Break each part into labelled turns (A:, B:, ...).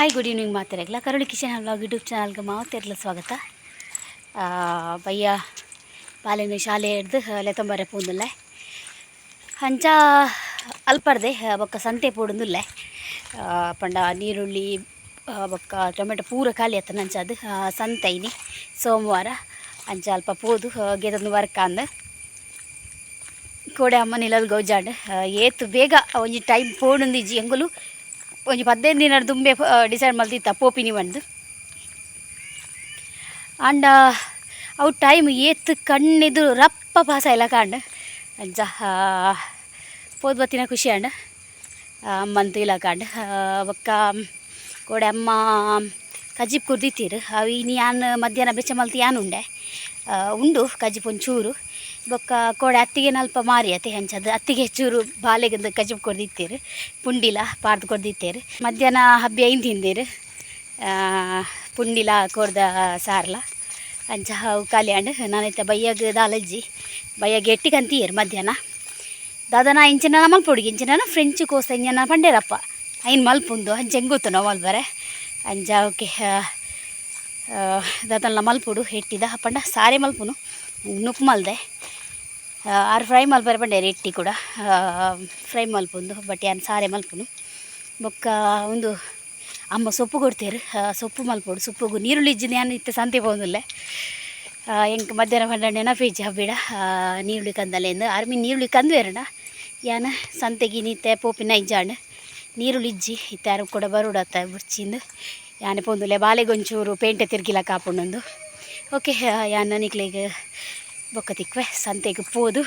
A: Hi good evening ಮಾತಾಡಲ್ಲ ಕರುಳಿ Kishan vlog YouTube ಚಾನಲ್ಗೆ ಮಾತೆರ್ಲ ಸ್ವಾಗತ. ಬಯ್ಯ ಬಾಲಿನ ಶಾಲೆ ಹಿಡ್ದು ಲೆತಂಬಾರೆ ಪೂಂದಿಲ್ಲ ಹಂಚ ಅಲ್ಪರ್ದೆ, ಬೊಕ್ಕ ಸಂತೆ ಪೂಡಂದಿಲ್ಲ ಪಂಡ ನೀರುಳ್ಳಿ ಬೊಕ್ಕ ಟೊಮೆಟೊ ಪೂರ ಖಾಲಿ ಆತ ಸಂತೆ ಸಂತೈನಿ ಸೋಮವಾರ ಅಂಚ ಅಲ್ಪ ಪೋದು ಗೆದೊಂದು ವರ್ಕ್ ಅಂದ್. ಕೋಡೆ ಅಮ್ಮ ನಿಲಲ್ ಗೌಜಾಂಡ್ ಏತು ಬೇಗ, ಒಂಜಿ ಟೈಮ್ ಪೋಡುಂದಿಜ್ಜಿ ಎಂಗುಲು ಒಂಜಿ ಪದ್ದೈದು ದಿನ ದುಂಬೆ ಡಿಸೈಡ್ ಮಲ್ತಿತ್ತ ಪೋಪಿನಿ ಬಂದು. ಅಂಡ ಅವು ಟೈಮ್ ಏತ್ ಕಣ್ಣಿದು ರಪ್ಪ ಪಾಸ ಇಲ್ಲ ಕಾಂಡ. ಅಂಚ ಪೋದ್ ಬತ್ತಿನ ಖುಷಿ ಅಂಡ್ ಅಮ್ಮಂತು ಇಲ್ಲ ಕಾಂಡ. ಒಕ್ಕ ಕೋಡೆ ಅಮ್ಮ, ಕಜಿಪ್ ಕುರ್ದಿತ್ತೀರು. ಅವು ಇನ್ನು ಯಾನ್ ಮಧ್ಯಾಹ್ನ ಬೆಚ್ಚ ಮಲ್ತಿ ಯಾನ್ ಉಂಡೆ? ಉಂಡು ಕಜಿಪ್ ಒಂಚೂರು. ಬೊಕ್ಕ ಕೋಡೆ ಅತ್ತಿಗೆ ನಲ್ಪ ಮಾರಿ ಅತಿ ಹೆಂಚದು. ಅತ್ತಿಗೆ ಚೂರು ಬಾಲೆಗಂದು ಕಜಿಪ್ ಕೊಡ್ದಿತ್ತೀರಿ. ಪುಂಡಿಲ ಪಾರ್ದು ಕೊಡ್ದಿತ್ತೀರಿ. ಮಧ್ಯಾಹ್ನ ಹಬ್ಬಿ ಐದು ತಿಂದೀರು ಪುಂಡಿಲ ಕೊರ್ದ ಸಾರ್ಲ. ಅಂಚ ಅವು ಖಾಲಿ ಅಂಡ್ ನಾನೈತೆ ಬಯ್ಯಾಗ ದಾಲಜ್ಜಿ ಬಯ್ಯಾಗ ಎಟ್ಟಿಗೆ ಅಂತೀಯರು ಮಧ್ಯಾಹ್ನ. ದಾದನ ಇಂಚಿನ ಮಲ್ಪೊಡಿಗೆ ಇಂಚಿನ ಫ್ರೆಂಚ್ ಕೋಸ ಇಂಜನ ಪಂಡೇರಪ್ಪ. ಐನ್ ಮಲ್ಪುಂದು ಅಂಚೆ ಗೊತ್ತು ನಾವು ಮಲ್ಬರೆ ಅಂಚ ಓಕೆ ದಾದನ ಮಲ್ಪುಡು ಹೆಟ್ಟಿದ ಪಂಡ, ಸಾರೆ ಮಲ್ಪುನು. ನುಪ್ಪು ಮಲ್ದೆ. ಆರು ಫ್ರೈ ಮಲ್ಪರೆ ಬಂದೆ ರೆಟ್ಟಿ ಕೂಡ. ಫ್ರೈ ಮಲ್ಪುಂದು ಬಟ್ ಯಾನ್ ಸಾರೆ ಮಲ್ಪುನು ಬೊಕ್ಕ ಒಂದು ಅಮ್ಮ ಸೊಪ್ಪು ಕೊಡ್ತೀರು. ಸೊಪ್ಪು ಮಲ್ಪೋಡು ಸೊಪ್ಪುಗು ನೀರುಳ್ಳಿ ಇಜ್ಜಿನ ಏನು ಇತ್ತೆ ಸಂತೆ ಹೋಗುದಿಲ್ಲ ಎಂಕ್ ಮಧ್ಯಾಹ್ನ ಪಂಡ ನೆನಪೇಜಿ ಹಬ್ಬಿಡ ನೀರುಳ್ಳಿ ಕಂದಲೆಂದು ಆರ್ಮಿ ನೀರುಳ್ಳಿ ಕಂದು ಎರಡ. ಯಾನ ಸಂತೆಗೆ ನಿತ್ತೆ ಪೋಪಿನ ಇಜ್ಜಾಂಡ್ ನೀರುಳ್ಳಿ ಇಜ್ಜಿ ಇತ್ತ ಯಾರು ಕೂಡ ಬರುಡತ್ತ ಬುರ್ಚಿಂದು. ಯಾನೆ ಪೊಂದುಲೆ ಬಾಲೆಗೊಂಚೂರು ಪೇಂಟೆ ತಿರ್ಗಿಲ ಕಾಪುಂಡೊಂದು ಓಕೆ ಯಾನ ನಿಕ್ಲಿಗೆ ಬೊಕ್ಕ ತಿಕ್ವೆ ಸಂತೆಗೆ ಪೋದು.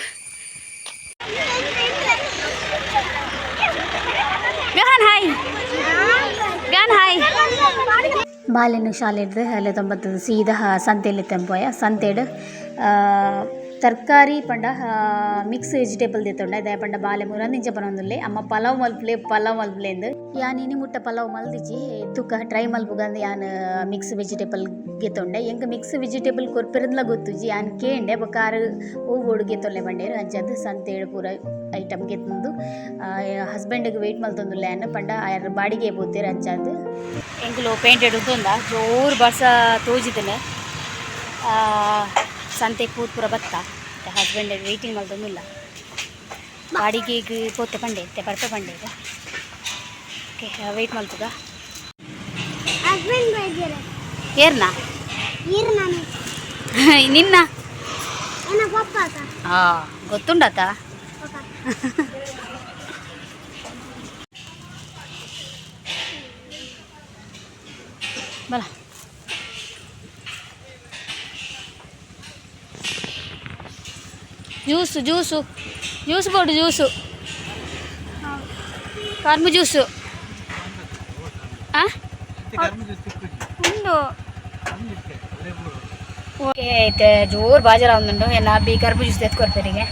A: ಹಾಯ್. ಹಾಯ್. ಬಾಲೆನು ಶಾಲೆಡ್ದು ಅಲ್ಲೇ ತೊಂಬತ್ತು ಸೀದಾ ಸಂತೆಯಲ್ಲಿ ತೆಂಪೋಯ ಸಂತೆಡ್ ತರಕಾರಿ ಪಂಡ ಮಿಕ್ಸ್ ವೆಜಿಟೇಬಲ್ ದೆತ್ತೊಂಡ ಇದೇ ಪಂಡ ಬಾಲೆ ಮುರಂದಿಂಚ ಬರೊಂದುಲ್ಲೆ. ಅಮ್ಮ ಪಲಾವ್ ಮಲ್ಪಲೆ, ಪಲಾವ್ ಮಲ್ಪಲೆಂದು ಯಾನ್ ಇನಿ ಮುಟ್ಟ ಪಲಾವ್ ಮಲ್ದಿಜಿ ತುಕ ಟ್ರೈ ಮಲ್ಪುಗಂದು ಯಾನ್ ಮಿಕ್ಸ್ ವೆಜಿಟೇಬಲ್ ಗೆತ್ತೊಂಡೆ ಎಂಕ್ ಮಿಕ್ಸ್ ವೆಜಿಟೇಬಲ್ ಕೊರ್ಪೆರದ್ಲ ಗೊತ್ತುಜಿ, ಯಾನ್ ಕೇಂಡೆ ಬೊಕಾರ ಹೋಗೋಡು ಗೆತ್ತೊಲ್ಲೆ ಬಂಡೇರು. ಅಂಚದು ಸಂತೆಡ್ ಪೂರ ಐಟಮ್ ಗೆತ್ತಂದು ಹಸ್ಬೆಂಡ್ಗೆ ವೆಯ್ಟ್ ಮಲ್ತೊಂದುಲ್ಲೆ ಅನ್ನ ಪಂಡ ಆಯರ್ ಬಾಡಿಗೆ ಬೋತೇರು ಅಂಚಾದು ಎಂಕ್ಲು ಪೇಂಟೆಡ್ ಉಂತೊಂದ, ಜೋರು ಬರ್ಸ ತೋಜಿದನೆ. ಸಂತೆ ಪೂತ್ಪುರ ಬತ್ತ? ಹಸ್ಬೆಂಡ್ ವೆಯ್ಟಿಂಗ್ ಮಲ್ತೊಂದಿಲ್ಲ ಬಾಡಿಗೆ ಪೋತೆ ಪಂಡೆ ಇತ್ತೆ ಬರ್ಪೆ ಪಂಡೆ ಇದೆ ಓಕೆ ವೆಯ್ಟ್
B: ಬೈದಿರ
A: ಏರ್ನಾ? ನಿನ್ನ? ಹಾಂ ಗೊತ್ತುಂಡತ? ಬಲ juice juice. Juice board juice. ಕರ್ಮು juice. ಉಂಡು. ಓಕೆ ಐತೆ ಜೋರು ಬಾಜಾರ ಒಂದುಂಡು ಎಲ್ಲ ಬಿ ಕರ್ಬು ಜ್ಯೂಸ್ ಎತ್ಕೊಡ್ಪೇರಿಗೆ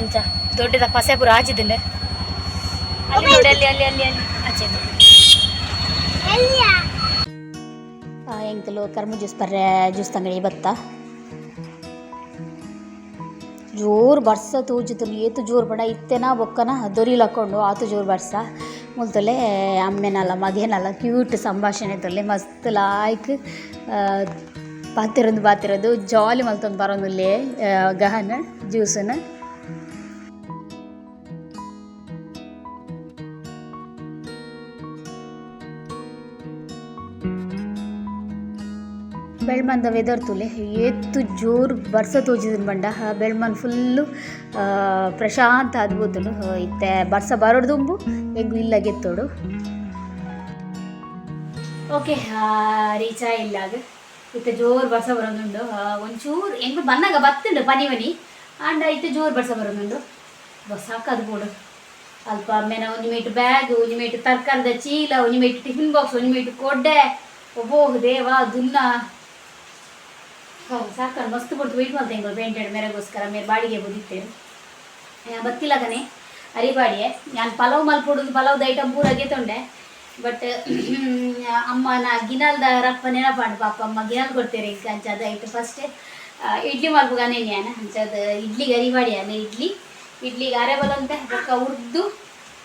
A: ಅಂಚ ದೊಡ್ಡದ ಪಸೆಪುರ ಪೂರ ಆಚಿದ್ದುಂಡು ಅಲ್ಲಿ ನೋಡಿ ಅಲ್ಲಿ ಅಲ್ಲಿ ಅಲ್ಲಿ ಅಲ್ಲಿ ಆಚೆದು
B: ಎಲ್ಲಿಯ?
A: ಎಂಕಲು ಕರ್ಮು ಜ್ಯೂಸ್ ಬರ್ರೆ ಜ್ಯೂಸ್ ತಂಗಡಿ ಬತ್ತ? ಜೋರು ಬರ್ಸ ತೂಜುತ್ತು ಏತು ಜೋರು ಬಡ, ಇತ್ತೆನ ಬೊಕ್ಕನ ದೊರಿಲ್ ಹಾಕೊಂಡು ಆತು ಜೋರು ಬರ್ಸ. ಮುಲ್ತೊಲೆ, ಅಮ್ಮೆನಲ್ಲ, ಮಗೇನಲ್ಲ ಕ್ಯೂಟ್ ಸಂಭಾಷಣೆ ತೊಲೆ ಮಸ್ತ್ ಲಾಯ್ಕ್ ಬಾತಿರೋದು ಬಾತಿರೋದು ಜಾಲಿ ಮಲ್ತೊಂದು ಬರೋದಿಲ್ಲೇ ಗಹನ ಜ್ಯೂಸನ್ನ ಬೆಳ್ಮಂದ ವೆದರ್ ತುಲೆ ಏತ್ತು ಜೋರು ಬರ್ಸ ತೋಜಿದನ್ ಬಂಡ. ಬೆಳ್ಮನ್ ಫುಲ್ಲು ಪ್ರಶಾಂತ ಅದ್ಭುತನು. ಇತ್ತೆ ಬರ್ಸ ಬರೋಡ್ದುಂಬು ಹೆಂಗು ಇಲ್ಲ ಗೆತ್ತೋಡು. ಓಕೆ ರೀಚ್ ಇಲ್ಲಾಗ ಇತ್ತೆ ಜೋರು ಬರ್ಸ ಬರೋದುಂಡು. ಒಂಚೂರು ಹೆಂಗು ಬಂದಾಗ ಬತ್ತುಂಡು ಪನಿ ಮನಿ. ಆಂಡ ಇತ್ತೆ ಜೋರು ಬರ್ಸ ಬರೋದುಂಡು. ಬಸಾಕ ಸಾಕದು ಬೋಡು ಅಲ್ಪ ಆಮೇಲೆ ಒಂದು ಮೀಟರ್ ಬ್ಯಾಗ್ ಒಂದು ಮೀಟರ್ ತರ್ಕಂದ ಚೀಲ ಒಂದು ಮೀಟರ್ ಟಿಫಿನ್ ಬಾಕ್ಸ್ ಒಂದು ಮೀಟ್ ಕೊಡ್ಡೆ. ಒಬ್ಬೋ ದೇವಾ ದುನ್ನ ಹೌದು ಸಾಕಲ್ಲ ಮಸ್ತ್ ಕೊಡ್ತು ವೆಯ್ಟ್ ಮಾಡ್ತೇನೆ ಎಂಗಳು ಪೇಂಟೆಡ್ ಮೇರೆಗೋಸ್ಕರ ಮೇರೆ ಬಾಡಿಗೆ ಬುದಿತ್ತೆ ಬತ್ತಿಲ್ಲ ಕನೆ ಅರಿಬಾಡಿಯೇ ನಾನು ಪಲಾವ್ ಮಲ್ಪೊಡುದು ಪಲಾವ್ದ ಐಟಮ್ ಪೂರ ಗೆತ್ತೊಂಡೆ ಬಟ್ ಅಮ್ಮ ನಾ ಗಿನಾಲ್ದ ರಪ್ಪ ನೆನಪಾಡು ಪಾಪ. ಅಮ್ಮ ಗಿನಾಲ್ ಕೊಡ್ತೇರಿ ಅಂಚದ ಐಟು ಫಸ್ಟ್ ಇಡ್ಲಿ ಮಲ್ಪುಗಾನೆ ನಾನು ಅಂಚದ ಇಡ್ಲಿಗೆ ಅರಿಬಾಡಿ ಅಲ್ಲ ಇಡ್ಲಿ. ಇಡ್ಲಿಗೆ ಅರೆ ಬಲಂತ ಬೊಕ್ಕ ಉರ್ದು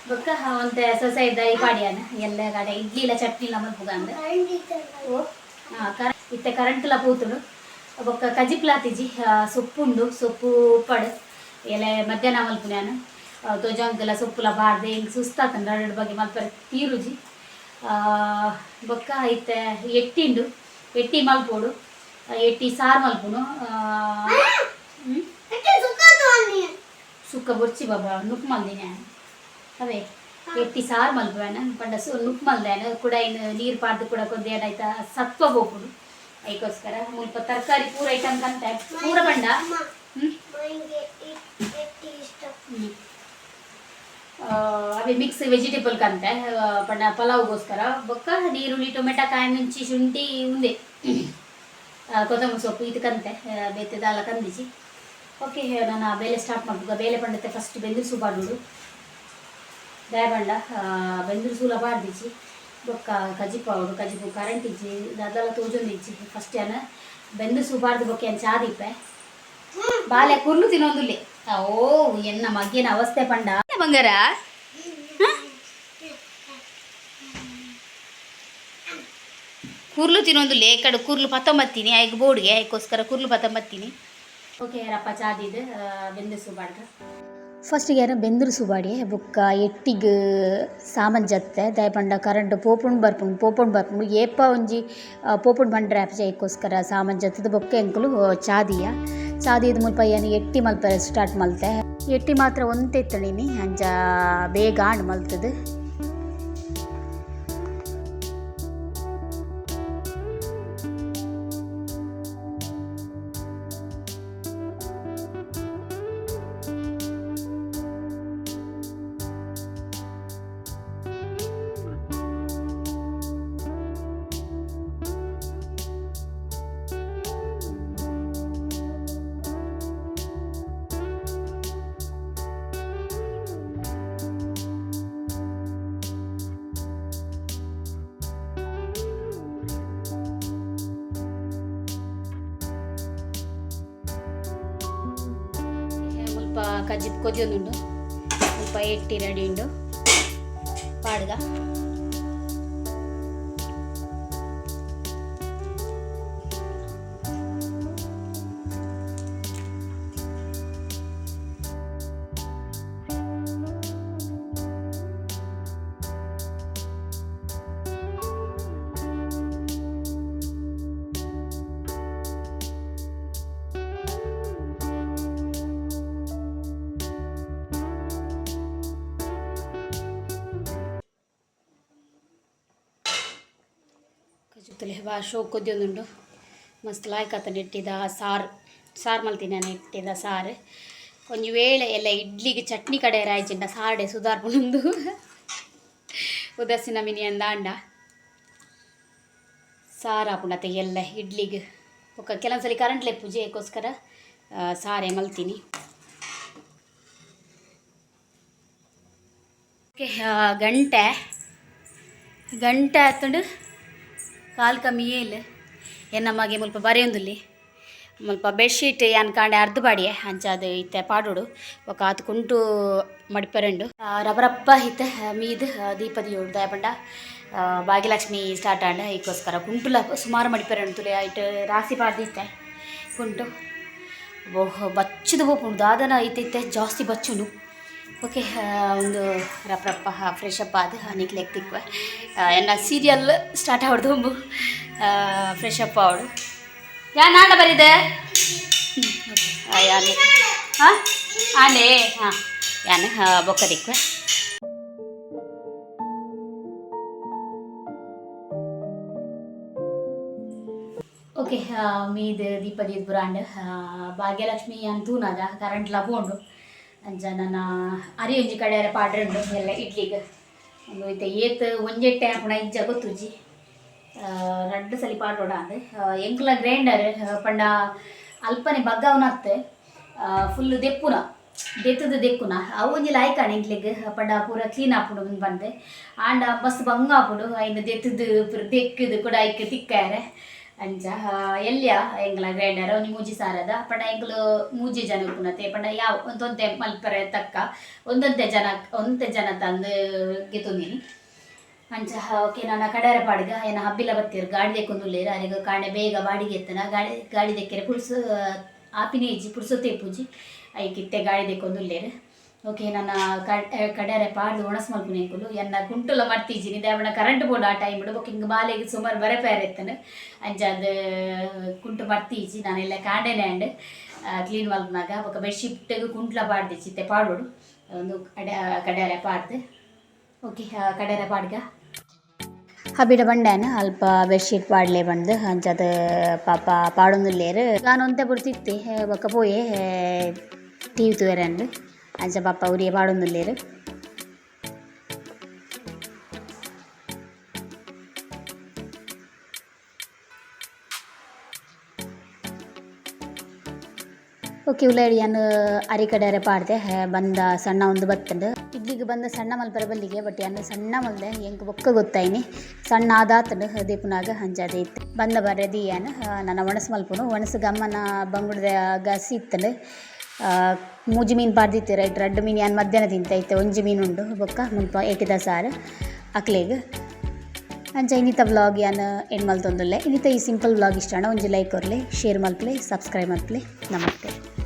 A: ಬೊಕ್ಕ ಒಂತೆ ಸೊಸೈದ ಅನ್ನ ಎಲ್ಲ ಕಡೆ ಇಡ್ಲಿ ಇಲ್ಲ ಚಟ್ನಿ ಇಲ್ಲ ಮಲ್ಪುಗಂದು ಓ ಆ, ಕರೆಂಟ್ ಇತ್ತೆ ಕರೆಂಟ್ಲ ಪೂತುಡು. ಬೊಕ್ಕ ಕಜಿಪ್ಲಾತಿಜಿ ಸೊಪ್ಪುಂಡು, ಸೊಪ್ಪು ಉಪ್ಪಡು, ಎಲೆ, ಮಧ್ಯಾಹ್ನ ಮಲ್ಪು ನಾನು ತೊಜಂಕಲ ಸೊಪ್ಪುಲ ಬಾರ್ದೆ ಹಿಂಗೆ ಸುಸ್ತಾತಂಡ ಎರಡು ಬಗ್ಗೆ ಮಲ್ಪರೆ. ತೀರುಜಿ ಬೊಕ್ಕ ಇತ್ತೆ ಎಟ್ಟಿಂಡು. ಎಟ್ಟಿ ಮಲ್ಪೋಡು ಎಟ್ಟಿ ಸಾರು ಮಲ್ಪುನು? ಸುಕ್ಕ ಬೊರ್ಚಿ ಬಾಬಾ, ನುಕ್ ಮಲ್ದಿನಿ ಅವೇ, ಎಟ್ಟಿ ಸಾರು ಮಲ್ಪುವೇನ ಪಂಡ ಸು ನುಕ್ ಮಲ್ದೇನ ಕೂಡ ಇನ್ನು ನೀರು ಪಾಡ್ದು ಕೂಡ ಕೊಂದೇನಾಯ್ತ ಸತ್ವ ಹೋಗ್ಬಿಡು ಅದಕ್ಕೋಸ್ಕರ ಮುಲ್ಪ ತರಕಾರಿ ಪೂರ ಐಟಮ್ ಕಂತೆ. ಪೂರ ಬಂಡ. ಅವೆ ಮಿಕ್ಸ್ ವೆಜಿಟೇಬಲ್ ಕಂತೆ ಪಂಡ ಪಲಾವ್ಗೋಸ್ಕರ. ಬೊಕ್ಕ ನೀರುಳ್ಳಿ ಟೊಮೆಟೊ ಕಾಯಿ ಮಿಂಚಿ ಶುಂಠಿ ಉಂದೆ ಕೊತ್ತಂಬರಿ ಸೊಪ್ಪು ಇದು ಕಂತೆ ದಾಲ ಕಂದಿಸಿ. ಓಕೆ ನಾನು ಬೇಲೆ ಸ್ಟಾರ್ಟ್ ಮಾಡ್ಬೇಕು. ಬೇಲೆ ಪಂಡತೆ ಫಸ್ಟ್ ಬೆಂದಿರು ಬಾಡುಡು ದಯಬಂಡ ಬೆಂದಿರು ಸೂಲ ಬಾಡ್ದಿಚ್ಚಿ ಬೊಕ್ಕ ಕಜಿ ಪೌಡು ಕಜಿಪು ಕರೆಂಟ್ ಇಜ್ಜಿ ಅದೆಲ್ಲ ತೋಜೊಂದಿಚ್ಚಿ ಫಸ್ಟ್ ಏನ. ಬೆಂದು ಸುಬಾರ್ದು ಬೊಕ್ಕೆ ಏನು ಚಾದಿಪ್ಪೆ ಬಾಲೆ ಕುರ್ಲು ತಿನ್ನೊಂದುಲ್ಲೆ. ಓ ಎನ್ನ ಮಗ್ಗಿನ ಅವಸ್ಥೆ ಪಂಡ. ಬಂಗಾರ? ಕುರ್ಲು ತಿನ್ನೊಂದುಲ್ಲೆ, ಈ ಕಡೆ ಕುರ್ಲು ಪತ್ತೊಂಬತ್ತೀನಿ ಆಯ್ಕೆ ಬೋರ್ಡ್ಗೆ ಅದಕ್ಕೋಸ್ಕರ ಕುರ್ಲು ಪತ್ತೊಂಬತ್ತೀನಿ. ಓಕೆ ರಪ್ಪ ಚಾದಿದ್ದು ಬೆಂದು ಸುಬಾಡ್ದು ಫಸ್ಟಿಗೆ யாரும் ಬೆಂದ್ರು ಸುಬಾಡಿ ಬುಕ್ಕ ಎಟ್ಟಿಗ್, ಸಾಮಾನ್ ಜತ್ತೆ, ದಯಪಂಡ, ಕರೆಂಟ್ ಪೋಪುಂಡು ಬರ್ಪುಂಡು ಪೋಪುಂಡು ಬರ್ಪುಂಡು ಏಪ ಒಂಜಿ ಪೋಪುಂಡು ಬಂಡ್ರೆ ಆಪಜೈಕೋಸ್ಕರ ಸಾಮಾನ್ ಜತ್ತದ ಬೊಕ್ಕ ಎಂಕುಲು ಚಾದಿಯ. ಚಾದಿದ ಮುಲ್ಪ ಏನು ಎಟ್ಟಿ ಮಲ್ಪರೆ, ಸ್ಟಾರ್ಟ್ ಮಲ್ತೆ. ಎಟ್ಟಿ ಮಾತ್ರ ಒಂತೆ ತಳಿನಿ ಅಂಜ ಬೇಗ ಆಂಡ್ ಮಲ್ತದು. ಮುಲ್ಪ ಕಜ್ಜಿ ಕೊದಿಯೊಂದುಂಡು ಮುಲ್ಪ ಎಟ್ಟಿ ರೆಡಿ ಉಂಡು ಪಾಡ್ಗ ಕಜುತ್ತಲೆ ವಾ ಕೊದ್ಯೊಂದುಂಡು ಮಸ್ತ್ ಲಾಯ್ಕತ್ತ ನೆಟ್ಟಿದ ಸಾರು. ಸಾರು ಮಲ್ತಿನ ಇಟ್ಟಿದ ಸಾರು. ಒಂಜಿ ವೇಳೆ ಎಲ್ಲ ಇಡ್ಲಿಗೆ ಚಟ್ನಿ ಕಡೆ ರಾಯ್ಚಿಂಡ ಸಾರ್ಡೆ ಸುಧಾರ್ಪುಂಡು ಉದಾಸಿನ ಮಿನಿ ಅಂದ ಅಂಡ. ಸಾರು ಹಾಪುಂಡತೆ ಎಲ್ಲ ಇಡ್ಲಿಗೆ. ಒಕ್ಕ ಕೆಲವೊಂದ್ಸಲಿ ಕರೆಂಟ್ಲೆ ಪೂಜೆಗೋಸ್ಕರ ಸಾರೇ ಮಲ್ತೀನಿ. ಗಂಟೆ. ಗಂಟೆ ಆತುಂಡು ಕಾಲು ಕಮ್ಮಿ ಇಲ್ಲ. ಏನು ಮಗೆ ಮುಲ್ಪ ಬರೆಯೊಂದುಲ್ಲಿ ಮುಲ್ಪ ಬೆಡ್ಶೀಟ್ ಅನ್ಕಾಂಡೆ ಕಾಂಡೆ ಅರ್ಧ ಬಾಡಿಯೆ ಅಂಚಾದು ಇತ್ತೆ ಪಾಡೋಡು. ಒಕ್ಕ ಆತು ಕುಂಟು ಮಡಿಪರೆಂಡು. ರಬರಪ್ಪ ಇತ್ತೆ ಮೀದ್ ದೀಪದಿ ಏಳು ದಯಪಂಡ. ಭಾಗ್ಯಲಕ್ಷ್ಮಿ ಸ್ಟಾರ್ಟ್ ಆಂಡ. ಈಗೋಸ್ಕರ ಕುಂಟುಲ ಸುಮಾರು ಮಡಿಪರೆಂಡು ತುಲೆ ಐಟ್ ರಾಸಿ ಪಾಡ್ದಿತ್ತೆ ಕುಂಟು. ಬಚ್ಚದು ಹೋಗ್ಬಿಡ್ದು ದಾದನ ಇತ್ತೆ ಜಾಸ್ತಿ ಬಚ್ಚುನು. ಓಕೆ ಒಂದು ರಪ್ಪ ಫ್ರೆಶ್ ಅಪ್ ಆದ ನಿಕ್ಲೆಗ್ ತಿಕ್ವೆ ಎನ್ನ ಸೀರಿಯಲ್ ಸ್ಟಾರ್ಟ್ ಆವಡ್ದು ಒಂಬು ಫ್ರೆಶ್ ಅಪ್ ಅವಳು ಯಾ ನಾಡ ಬರಿದೆ? ಯಾನೆ. ಹಾಂ ಆನೆ ಹಾಂ ಯಾನೆ ಬೊಕ್ಕ ತಿಕ್ವೆ ಓಕೆ ಮೀದ್ ದೀಪದ ಬ್ರಾಂಡ್ ಭಾಗ್ಯಲಕ್ಷ್ಮಿ ಅಂತೂನದ ಕರೆಂಟ್ ಲಬೋಂಡು ಅಂಚ ನನ್ನ ಅರಿ ಒಂಜಿ ಕಡೆ ಪಾಡ್ರೆಂಡು ಎಲ್ಲ ಇಡ್ಲಿಗೆ. ಒಂದು ಇತ್ತೆ ಏತ್ ಒಂಜೆ ಟೈಮ್ ಪುಣ ಇಜ್ಜ ಗೊತ್ತುಜಿ ರಡ್ಡು ಸಲಿ ಪಾಡೋಡ ಅಂದೆ. ಎಂಕ್ಲ ಗ್ರೈಂಡರ್ ಪಂಡ ಅಲ್ಪನೆ ಬಗ್ಗವನತ್ತೆ ಫುಲ್ಲು ದೆಪ್ಪುನ, ದೆತ್ತದ ದೆಕ್ಕುನ. ಅವು ಒಂಜಿ ಲಾಯ್ಕಾಣ ಎಂಕ್ಲೆಗ್ ಪಂಡ ಪೂರ ಕ್ಲೀನ್ ಆಪುಡು ಮುಂದೆ ಬಂದೆ. ಆಂಡ ಮಸ್ತ್ ಬಂಗಾಪುಡು. ಆಪುಡು ದೆತ್ತದ ದೆಕ್ಕದು ಕೂಡ ಐಕ್ ತಿಕ್ಕಾರೆ ಅಂಚ ಆ, ಎಲ್ಯ ಎಂಗ್ಲ ಗ್ರೈಂಡರ್? ಒಂಜಿ ಮೂಜಿ ಸಾರದ. ಪಂಡ ಎಂಕ್ಲು ಮೂಜಿ ಜನ ಪುನತೆ ಪಂಡ ಯಾವ ಒಂದೊಂದೆ ಮಲ್ಪರೆ ತಕ್ಕ. ಒಂದೊಂದೆ ಜನ ಒಂತೆ ಜನ ತಂದು ಗೆತೊಂದಿನಿ. ಅಂಚ ಓಕೆ ನನ್ನ ಕಡಾರ ಪಾಡ್ಗ ಏನ ಹಬ್ಬಿಲ ಬತ್ತೀರು ಗಾಡಿ ದೆಕ್ಕೊಂದುಲ್ಲೇರು ಅರಿಗ ಕಾಣೆ ಬೇಗ ಬಾಡಿಗೆ ಎತ್ತನ ಗಾಡಿ ಗಾಡಿ ದೆಕ್ಕೆರೆ ಪುಡ್ಸು ಆಪಿನ ಇಜ್ಜಿ ಪುಡ್ಸೊತ್ತೆ ಪೂಜಿ. ಐಕಿತ್ತೆ ಗಾಡಿ ದೆಕ್ಕೊಂದುಲ್ಲೇರು ಓಕೆ, ನನ್ನ ಕಡೆರೆ ಪಾಡ್ದು ಒಣಸ್ ಮಲ್ಪುನೆಂಕುಲು ಎನ್ನ ಕುಂಟುಲ ಮರ್ತಿಜಿನಿ ದೇವನ ಕರೆಂಟ್ ಬೋರ್ಡ್ ಆ ಟೈಮ್ ಬಿಡು ಹಿಂಗೆ ಬಾಲೆಗೆ ಸುಮಾರು ಬರೆ ಪೇರ್ ಅಂಜ ಅದು ಕುಂಟು ಮರ್ತಿಜಿ ನಾನೆಲ್ಲ ಕಾಂಡೇನೆ ಅಂಡ್ ಕ್ಲೀನ್ ಮಲ್ಪನಾಗ ಬೊಕ್ಕ ಬೆಡ್ಶೀಟ್ಗೆ ಕುಂಟ್ಲ ಪಾಡ್ದಿಚ್ಚಿತ್ತೆ ಪಾಡೋಡು ಒಂದು ಕಡೆ ಕಡೆರೆ ಪಾಡ್ದು. ಓಕೆ ಕಡೆರೆ ಪಾಡ್ಗ. ಹಬಿಡ ಬಂಡಾನ ಅಲ್ಪ ಬೆಡ್ಶೀಟ್ ಪಾಡ್ಲೆ ಬಂದು. ಅಂಚದ ಪಾಪ ಪಾಡೊಂದುಲ್ಲೇರು. ನಾನು ಒಂತೆ ಬುಡ್ತಿತ್ತೆ ಬೊಕ್ಕ ಪೋಯೆ ಟಿ ವಿ ತೂವೆರಂಡು ಪಾಡೊಂದುಲ್ಲೇರು ಓಕೆ ಏನು ಅರಿ ಕಡೆಯರೆ ಪಾಡ್ದೆ ಬಂದ ಸಣ್ಣ ಒಂದು ಬತ್ತಂಡು ಇಡ್ಲಿಗೆ ಬಂದ ಸಣ್ಣ ಮಲ್ಪರ ಬಲ್ಲಿಗೆ ಬಟ್ ಏನು ಸಣ್ಣ ಮಲ್ದೆ, ಹೆಂಗೆ ಬೊಕ್ಕ ಗೊತ್ತಾಯಿನಿ. ಸಣ್ಣ ಆದಾತಂಡು ದೀಪನಾಗ ಹಂಜಾದೆ ಇತ್ತು. ಬಂದ ಬರದಿ ಏನು ನನ್ನ ಒಣಸು ಮಲ್ಪನು. ಒಣಸು ಗಮ್ಮನ ಬಂಗುಡ್ದಾಗ ಸಿತ್ತಂಡು ಮೂಜಿ ಮೀನು ಪಾಡ್ದಿತ್ತು ರೈಟ್ ರಡ್ಡು ಮೀನು ಯಾನ್ ಮಧ್ಯಾಹ್ನ ತಿಂತ ಇತ್ತೆ ಒಂಜಿ ಮೀನು ಉಂಡು ಬೊಕ್ಕ, ಮುಲ್ಪ ಏಕಿದ ಸಾರು ಅಕ್ಲೆಗ್. ಅಂಚ ಇನ್ನಿತ ವ್ಲಾಗ್ ಯಾನ್ ಏನು ಮಲ್ತೊಂದುಲ್ಲೆ ಇನ್ನಿತ ಈ ಸಿಂಪಲ್ ವ್ಲಾಗ್ ಇಷ್ಟ ಒಂಜಿ ಲೈಕ್ ಕೊರ್ಲೆ, ಶೇರ್ ಮಲ್ಪಲೆ, ಸಬ್ಸ್ಕ್ರೈಬ್ ಮಲ್ಪಲೆ. ನಮಸ್ತೆ.